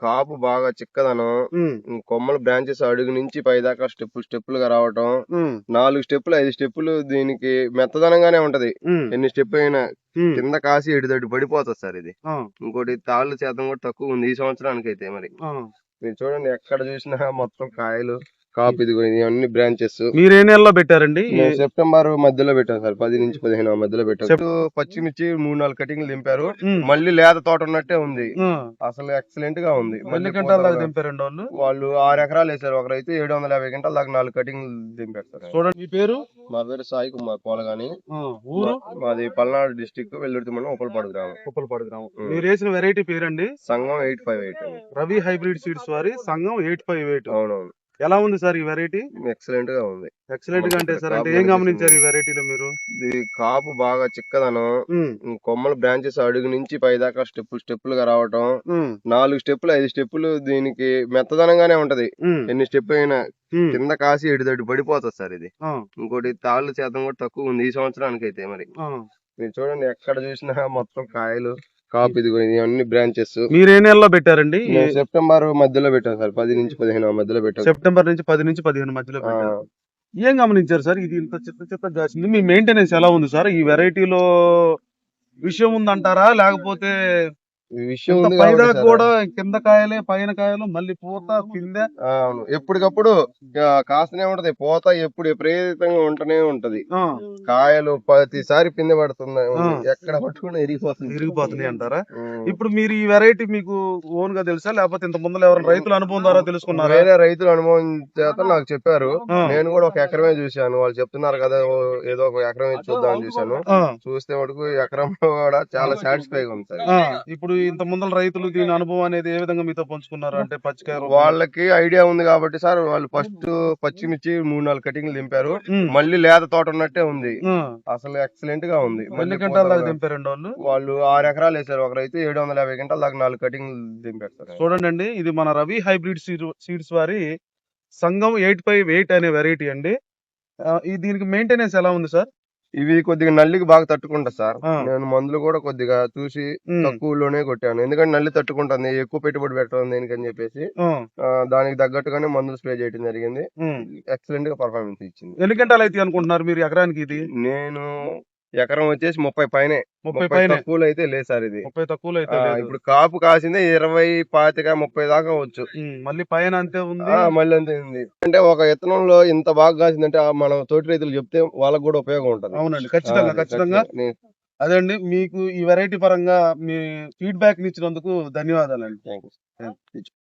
కాపు బాగా చిక్కదనం కొమ్మల బ్రాంచెస్ అడుగు నుంచి పైదాకా స్టెప్పులు స్టెప్పులుగా రావటం నాలుగు స్టెప్పులు ఐదు స్టెప్పులు దీనికి మెత్తదనంగానే ఉంటది. ఎన్ని స్టెప్ అయినా కింద కాసి ఎడిదడ్డు పడిపోతుంది సార్ ఇది. ఇంకోటి తాళ్ళ శాతం కూడా తక్కువ ఉంది ఈ సంవత్సరానికి అయితే మరి. మీరు చూడండి ఎక్కడ చూసినా మొత్తం కాయలు. కాపు ఇది అన్ని బ్రాంచెస్. మీరు ఏ నెలలో పెట్టారండి? సెప్టెంబర్ మధ్యలో పెట్టాం సార్ పది నుంచి పదిహేను మధ్యలో పెట్టాం. పచ్చిమిర్చి మూడు నాలుగు కటింగ్లు దింపారు. మళ్ళీ లేత తోట ఉన్నట్టే ఉంది. అసలు ఎక్సలెంట్గా ఉంది. ఎన్ని మళ్ళీ గంటల దాకా పూత దింపారండి వాళ్ళు? వాళ్ళు ఆరు ఎకరాలు వేసారు. ఒకరైతే ఏడు వందల యాభై గంటల దాకా నాలుగు కటింగ్ దింపారు సార్. చూడండి మీ పేరు? మా పేరు సాయి కుమార్ పోలగాని. ఊరు? మాది పల్నాడు డిస్టిక్ వెల్లుర్తి మండలం ఉప్పలపాడు గ్రామం. కుప్పలపాడు గ్రామం. మీరు వేసిన వెరైటీ పేరండి? సంఘం eight five eight Ravi hybrid seeds వారి సంఘం ఎయిట్ ఫైవ్ ఎయిట్. అవునవును. ఎలా ఉంది సార్ ఈ వెరైటీ ఎక్సలెంట్గా ఉంది. ఎక్సలెంట్గా అంటే సార్ అంటే ఏం. గమనించారు ఈ వెరైటీలో మీరు? ఇది కాపు బాగా చిక్కదనం. కొమ్మల బ్రాంచెస్ అడుగు నుంచి పైదాకా స్టెప్పులు స్టెప్పులుగా రావటం. నాలుగు స్టెప్పులు ఐదు స్టెప్పులు దీనికి మెత్తదనంగానే ఉంటది. ఎన్ని స్టెప్ అయినా కింద కాసి ఎడిదడ్డు పడిపోతుంది సార్ ఇది. ఇంకోటి తాళ్ళ శాతం కూడా తక్కువ ఉంది ఈ సంవత్సరానికి అయితే మరి. మీరు చూడండి ఎక్కడ చూసినా మొత్తం కాయలు. కాపు ఇది అన్ని బ్రాంచెస్ మీరు ఏ నెలలో పెట్టారండి? సెప్టెంబర్ మధ్యలో పెట్టాం సార్. పది నుంచి పదిహేను మధ్యలో పెట్టాం సెప్టెంబర్ నుంచి పది నుంచి పదిహేను మధ్యలో పెట్టారు. ఏం గమనించారు సార్? ఇది ఇంత చిత్త చిత్త కాసింది మీ మెయింటెనెన్స్ ఎలా ఉంది సార్? ఈ వెరైటీలో విషయం ఉందంటారా? లేకపోతే విషయం. కూడా కింద కాయలే పైన కాయలు మళ్ళీ పూత పిందె ఆ, అవును. ఎప్పటికప్పుడు కాస్తూనే ఉంటది. పోత ఎప్పుడు విపరీతంగా ఉంటూనే ఉంటది. కాయలు ప్రతిసారి పిందె పడుతుంది ఆ. ఎక్కడ పట్టుకున్నా ఎరిగిపోతుంది విరిగిపోతున్నాయి అంటారా. ఇప్పుడు మీరు ఈ వెరైటీ మీకు ఓన్గా తెలుసా? లేకపోతే ఇంత ముందు ఎవరైనా రైతుల అనుభవం ద్వారా తెలుసుకున్నారా? వేరే రైతుల అనుభవం చేత నాకు చెప్పారు. నేను కూడా ఒక ఎకరమే చూశాను. వాళ్ళు చెప్తున్నారు కదా ఏదో ఒక ఎకరం చూద్దామని చూశాను. చూస్తే మటుకు ఈ ఎకరంలో కూడా చాలా సాటిస్ఫై ఉంది. ఇప్పుడు ఇంత ముందర రైతులు దీని అనుభవం అనేది ఏ విధంగా మీతో పంచుకున్నారు? అంటే పచ్చికాయలు వాళ్ళకి ఐడియా ఉంది కాబట్టి సార్ వాళ్ళు ఫస్ట్ పచ్చిమిర్చి మూడు నాలుగు కటింగ్లు దింపారు. మళ్ళీ లేత తోట ఉన్నట్టే ఉంది. అసలు ఎక్సలెంట్గా ఉంది. ఎన్ని మళ్ళీ గంటల దాకా దింపారండి వాళ్ళు? వాళ్ళు ఆరు ఎకరాలు వేసారు. ఒకరైతే ఏడు వందల యాభై గంటల దాకా నాలుగు కటింగ్లు దింపారు సార్. చూడండి అండి ఇది మన రవి హైబ్రిడ్ సీడ్స్ వారి సంఘం ఎయిట్ ఫైవ్ ఎయిట్ అనే వెరైటీ అండి. దీనికి మెయింటెనెన్స్ ఎలా ఉంది సార్? ఇవి కొద్దిగా నల్లికి బాగా తట్టుకుంటా సార్. నేను మందులు కూడా కొద్దిగా చూసి తక్కువలోనే కొట్టాను. ఎందుకంటే నల్లి తట్టుకుంటుంది ఎక్కువ పెట్టుబడి పెట్టడం దేనికని చెప్పేసి దానికి తగ్గట్టుగానే మందులు స్ప్రే చేయడం జరిగింది. ఎక్సలెంట్గా పర్ఫార్మెన్స్ ఇచ్చింది. ఎన్ని గంటలు అయితే అనుకుంటున్నారు మీరు ఎకరానికి ఇది? నేను ఎకరం వచ్చేసి ముప్పై పైనే. ముప్పై పైన. తక్కువలో అయితే లేదు సార్ ఇది. ముప్పై తక్కువలో అయితే. ఇప్పుడు కాపు కాసిందే ఇరవై పాతిక ముప్పై దాకా వచ్చు. మళ్ళీ పైన అంతే ఉంది. మళ్ళీ అంతే ఉంది. అంటే ఒక విత్తనంలో ఇంత బాగా కాసిందంటే మనం తోటి రైతులు చెప్తే వాళ్ళకి కూడా ఉపయోగం ఉంటుంది. అవునండి ఖచ్చితంగా ఖచ్చితంగా. అదే అండి మీకు ఈ వెరైటీ పరంగా మీ ఫీడ్బ్యాక్ ఇచ్చినందుకు ధన్యవాదాలండి. Thank you.